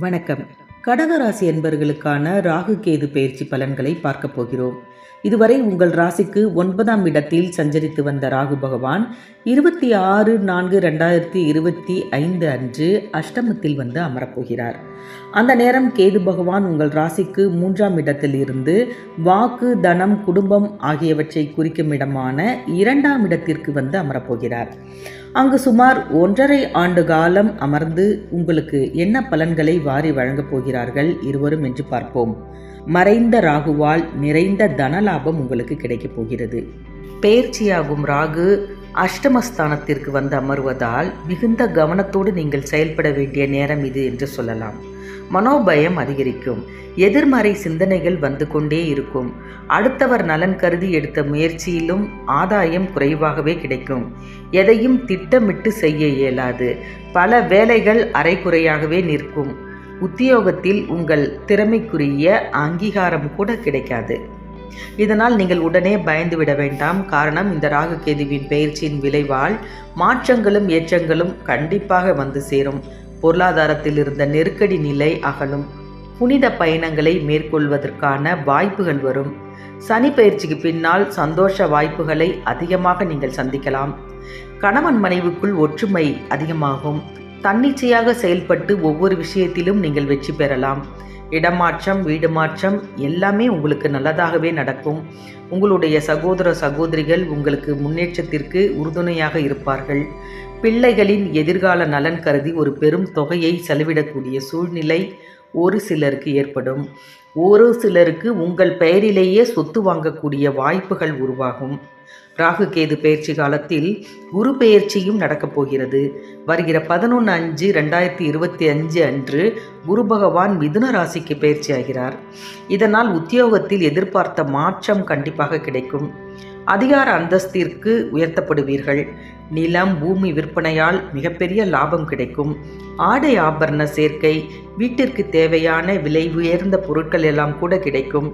வணக்கம். கடகராசி என்பர்களுக்கான ராகு கேது பயிற்சி பலன்களை பார்க்க போகிறோம். இதுவரை உங்கள் ராசிக்கு ஒன்பதாம் இடத்தில் சஞ்சரித்து வந்த ராகு பகவான் இருபத்தி ஆறு நான்கு ரெண்டாயிரத்தி இருபத்தி ஐந்து அன்று அஷ்டமத்தில் வந்து அமரப்போகிறார் அந்த நேரம் கேது பகவான் உங்கள் ராசிக்கு மூன்றாம் இடத்தில் இருந்து வாக்கு தனம் குடும்பம் ஆகியவற்றை குறிக்கும் இடமான இரண்டாம் இடத்திற்கு வந்து அமரப்போகிறார். அங்கு சுமார் ஒன்றரை ஆண்டு காலம் அமர்ந்து உங்களுக்கு என்ன பலன்களை வாரி வழங்கப் போகிறார்கள் இருவரும் என்று பார்ப்போம். மறைந்த ராகுவால் நிறைந்த தனலாபம் உங்களுக்கு கிடைக்கப் போகிறது. பெயர்ச்சியாகும் ராகு அஷ்டமஸ்தானத்திற்கு வந்து அமர்வதால் மிகுந்த கவனத்தோடு நீங்கள் செயல்பட வேண்டிய நேரம் இது என்று சொல்லலாம். மனோபயம் அதிகரிக்கும். எதிர்மறை சிந்தனைகள் வந்து கொண்டே இருக்கும். அடுத்தவர் நலன் கருதி எடுத்த முயற்சியிலும் ஆதாயம் குறைவாகவே கிடைக்கும். எதையும் திட்டமிட்டு செய்ய இயலாது. பல வேலைகள் அரைக்குறையாகவே நிற்கும். உத்தியோகத்தில் உங்கள் திறமைக்குரிய அங்கீகாரம் கூட கிடைக்காது. இதனால் நீங்கள் உடனே பயந்து விட வேண்டாம். காரணம் இந்த ராகு கேதுவின் பயிற்சியின் விளைவால் மாற்றங்களும் ஏற்றங்களும் கண்டிப்பாக வந்து சேரும். பொருளாதாரத்தில் இருந்த நெருக்கடி நிலை அகலும். புனித பயணங்களை மேற்கொள்வதற்கான வாய்ப்புகள் வரும். சனி பயிற்சிக்கு பின்னால் சந்தோஷ வாய்ப்புகளை அதிகமாக நீங்கள் சந்திக்கலாம். கணவன் மனைவுக்குள் ஒற்றுமை அதிகமாகும். தன்னிச்சையாக செயல்பட்டு ஒவ்வொரு விஷயத்திலும் நீங்கள் வெற்றி பெறலாம். இடமாற்றம் வீடு மாற்றம் எல்லாமே உங்களுக்கு நல்லதாகவே நடக்கும். உங்களுடைய சகோதர சகோதரிகள் உங்களுக்கு முன்னேற்றத்திற்கு உறுதுணையாக இருப்பார்கள். பிள்ளைகளின் எதிர்கால நலன் கருதி ஒரு பெரும் தொகையை செலவிடக்கூடிய சூழ்நிலை ஒரு சிலருக்கு ஏற்படும். ஒரு சிலருக்கு உங்கள் பெயரிலேயே சொத்து வாங்கக்கூடிய வாய்ப்புகள் உருவாகும். ராகு கேது பயிற்சி காலத்தில் குரு பெயர்ச்சியும் நடக்கப் போகிறது. வருகிற பதினொன்று அஞ்சு ரெண்டாயிரத்தி இருபத்தி அஞ்சு அன்று குரு பகவான் மிதுன ராசிக்கு பயிற்சி ஆகிறார். இதனால் உத்தியோகத்தில் எதிர்பார்த்த மாற்றம் கண்டிப்பாக கிடைக்கும். அதிகார அந்தஸ்திற்கு உயர்த்தப்படுவீர்கள். நிலம் பூமி விற்பனையால் மிகப்பெரிய லாபம் கிடைக்கும். ஆடை ஆபரண சேர்க்கை வீட்டிற்கு தேவையான விலை உயர்ந்த பொருட்கள் எல்லாம் கூட கிடைக்கும்.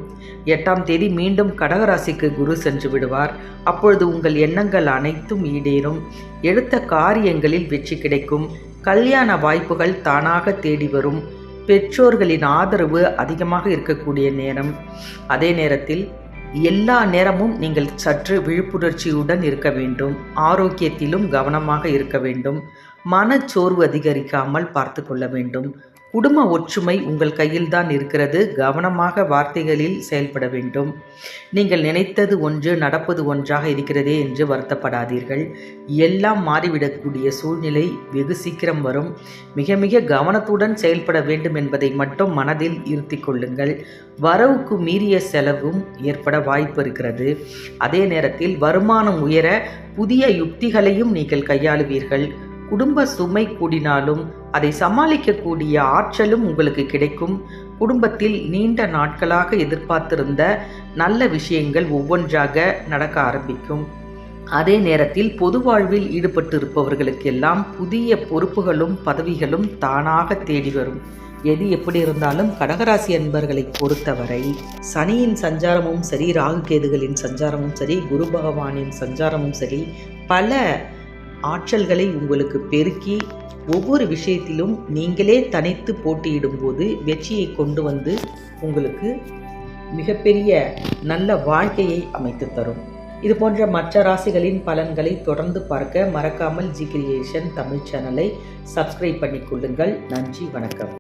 எட்டாம் தேதி மீண்டும் கடகராசிக்கு குரு சென்று விடுவார். அப்பொழுது உங்கள் எண்ணங்கள் அனைத்தும் ஈடேறும். எடுத்த காரியங்களில் வெற்றி கிடைக்கும். கல்யாண வாய்ப்புகள் தானாக தேடி வரும். பெற்றோர்களின் ஆதரவு அதிகமாக இருக்கக்கூடிய நேரம். அதே நேரத்தில் எல்லா நேரமும் நீங்கள் சற்று விழிப்புணர்ச்சியுடன் இருக்க வேண்டும். ஆரோக்கியத்திலும் கவனமாக இருக்க வேண்டும். மனச்சோர்வு அதிகரிக்காமல் பார்த்து கொள்ள வேண்டும். குடும்ப ஒற்றுமை உங்கள் கையில்தான் இருக்கிறது. கவனமாக வார்த்தைகளில் செயல்பட வேண்டும். நீங்கள் நினைத்தது ஒன்று நடப்பது ஒன்றாக இருக்கிறதே என்று வருத்தப்படாதீர்கள். எல்லாம் மாறிவிடக்கூடிய சூழ்நிலை வெகு சீக்கிரம் வரும். மிக மிக கவனத்துடன் செயல்பட வேண்டும் என்பதை மட்டும் மனதில் இருத்தி கொள்ளுங்கள். வரவுக்கு மீறிய செலவும் ஏற்பட வாய்ப்பு இருக்கிறது. அதே நேரத்தில் வருமானம் உயர புதிய யுக்திகளையும் நீங்கள் கையாளுவீர்கள். குடும்ப சுமை கூடினாலும் அதை சமாளிக்கக்கூடிய ஆற்றலும் உங்களுக்கு கிடைக்கும். குடும்பத்தில் நீண்ட நாட்களாக எதிர்பார்த்திருந்த நல்ல விஷயங்கள் ஒவ்வொன்றாக நடக்க ஆரம்பிக்கும். அதே நேரத்தில் பொது வாழ்வில் ஈடுபட்டு இருப்பவர்களுக்கெல்லாம் புதிய பொறுப்புகளும் பதவிகளும் தானாக தேடி வரும். எது எப்படி இருந்தாலும் கடகராசி அன்பர்களை பொறுத்தவரை சனியின் சஞ்சாரமும் சரி ராகு கேதுகளின் சஞ்சாரமும் சரி குரு பகவானின் சஞ்சாரமும் சரி பல ஆற்றல்களை உங்களுக்கு பெருக்கி ஒவ்வொரு விஷயத்திலும் நீங்களே தனித்து போட்டியிடும்போது வெற்றியை கொண்டு வந்து உங்களுக்கு மிகப்பெரிய நல்ல வாழ்க்கையை அமைத்து தரும். இது போன்ற மற்ற ராசிகளின் பலன்களை தொடர்ந்து பார்க்க மறக்காமல் ஜி கிரியேஷன் தமிழ் சேனலை சப்ஸ்கிரைப் பண்ணிக்கொள்ளுங்கள் நன்றி வணக்கம்.